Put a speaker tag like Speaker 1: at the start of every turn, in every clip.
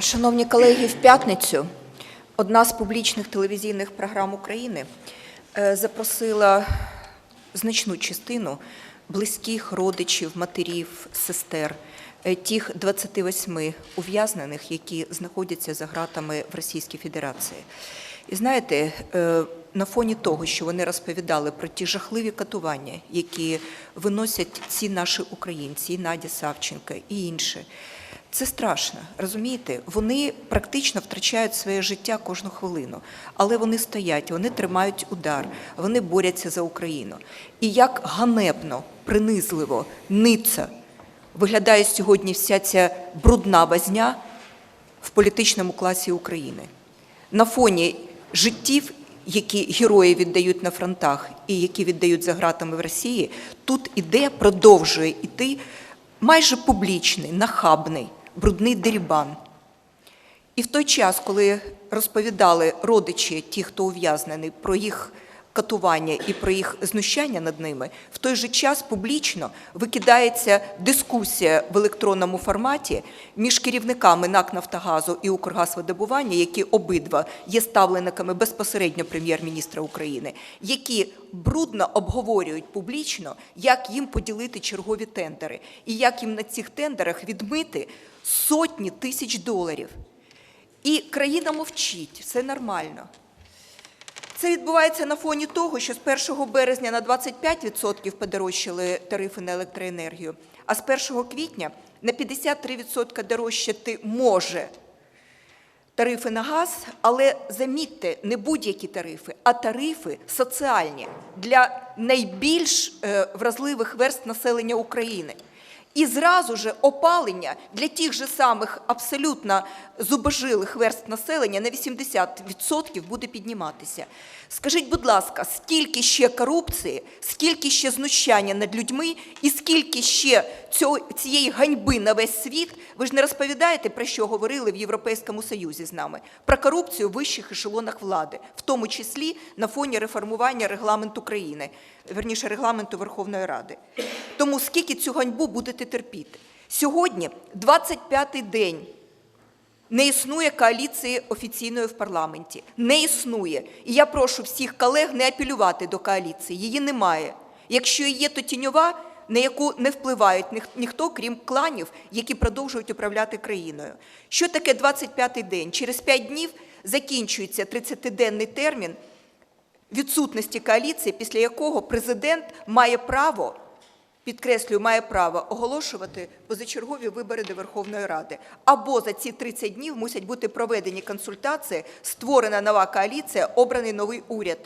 Speaker 1: Шановні колеги, в п'ятницю одна з публічних телевізійних програм України е, запросила значну частину близьких родичів, матерів, сестер, е, тих 28 ув'язнених, які знаходяться за ґратами в Російській Федерації. І знаєте, е, на фоні того, що вони розповідали про ті жахливі катування, які виносять ці наші українці, і Надя Савченка, і інші. Це страшно, розумієте? Вони практично втрачають своє життя кожну хвилину, але вони стоять, вони тримають удар, вони борються за Україну. І як ганебно, принизливо, ниця виглядає сьогодні вся ця брудна возня в політичному класі України. На фоні життів, які герої віддають на фронтах і які віддають за ґратами в Росії, тут іде, продовжує іти майже публічний, нахабний, брудний дерібан. І в той час, коли розповідали родичі, ті, хто ув'язнений, про їх катування і про їх знущання над ними, в той же час публічно викидається дискусія в електронному форматі між керівниками НАК «Нафтогазу» і «Укргазвидобування», які обидва є ставленниками безпосередньо прем'єр-міністра України, які брудно обговорюють публічно, як їм поділити чергові тендери і як їм на цих тендерах відмити сотні тисяч доларів. І країна мовчить, все нормально. Це відбувається на фоні того, що з 1 березня на 25% подорожчали тарифи на електроенергію, а з 1 квітня на 53% дорожчати може тарифи на газ, але замітьте, не будь-які тарифи, а тарифи соціальні для найбільш е, вразливих верст населення України. І зразу же опалення для тих же самих абсолютно зубожилих верст населення на 80% буде підніматися. Скажіть, будь ласка, скільки ще корупції, скільки ще знущання над людьми і скільки ще цієї ганьби на весь світ, ви ж не розповідаєте, про що говорили в Європейському Союзі з нами, про корупцію в вищих ешелонах влади, в тому числі на фоні реформування регламенту країни, верніше регламенту Верховної Ради. Тому скільки цю ганьбу будете терпіти? Сьогодні 25-й день не існує коаліції офіційної в парламенті. Не існує. І я прошу всіх колег не апелювати до коаліції. Її немає. Якщо і є, то тіньова, на яку не впливають ніхто, крім кланів, які продовжують управляти країною. Що таке 25-й день? Через 5 днів закінчується 30-денний термін відсутності коаліції, після якого президент має право підкреслюю, має право оголошувати позачергові вибори до Верховної Ради. Або за ці 30 днів мусять бути проведені консультації, створена нова коаліція, обраний новий уряд.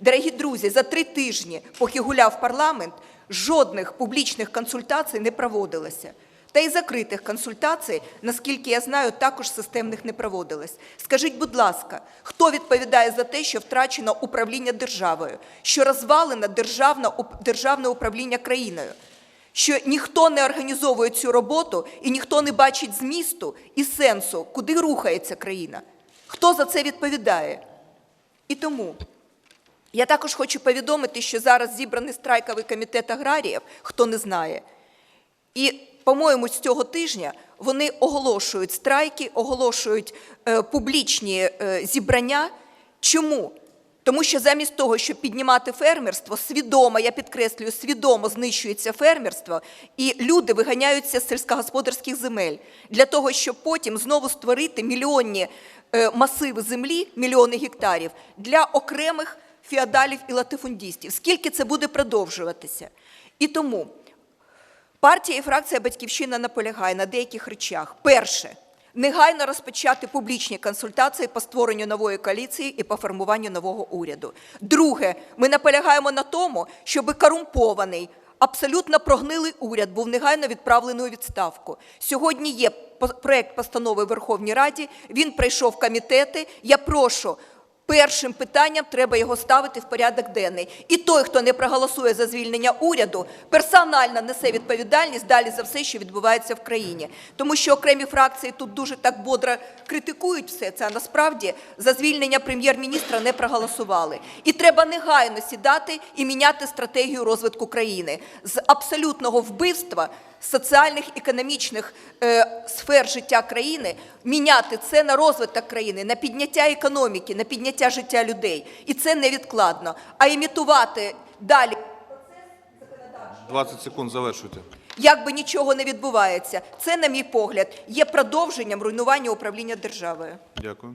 Speaker 1: Дорогі друзі, за три тижні, поки гуляв парламент, жодних публічних консультацій не проводилося. Та й закритих консультацій, наскільки я знаю, також системних не проводилось. Скажіть, будь ласка, хто відповідає за те, що втрачено управління державою, що розвалено державне, управління країною, що ніхто не організовує цю роботу і ніхто не бачить змісту і сенсу, куди рухається країна? Хто за це відповідає? І тому я також хочу повідомити, що зараз зібраний страйковий комітет аграріїв, хто не знає. І, по-моєму, з цього тижня вони оголошують страйки, оголошують е, публічні е, зібрання. Чому? Тому що замість того, щоб піднімати фермерство, свідомо, я підкреслюю, свідомо знищується фермерство, і люди виганяються з сільськогосподарських земель для того, щоб потім знову створити мільйонні е, масиви землі, мільйони гектарів для окремих феодалів і латифундістів. Скільки це буде продовжуватися? І тому Партія і фракція Батьківщина наполягає на деяких речах. Перше, негайно розпочати публічні консультації по створенню нової коаліції і по формуванню нового уряду. Друге, ми наполягаємо на тому, щоб корумпований, абсолютно прогнилий уряд був негайно відправлений у відставку. Сьогодні є проект постанови Верховній Раді. Він пройшов комітети. Я прошу. Першим питанням треба його ставити в порядок денний. І той, хто не проголосує за звільнення уряду, персонально несе відповідальність далі за все, що відбувається в країні. Тому що окремі фракції тут дуже так бодро критикують все це, а насправді за звільнення прем'єр-міністра не проголосували. І треба негайно сідати і міняти стратегію розвитку країни з абсолютного вбивства соціальних, економічних е, сфер життя країни, міняти це на розвиток країни, на підняття економіки, на підняття життя людей. І це невідкладно. А імітувати далі,
Speaker 2: 20 секунд завершуйте.
Speaker 1: як би нічого не відбувається, це, на мій погляд, є продовженням руйнування управління державою.
Speaker 2: Дякую.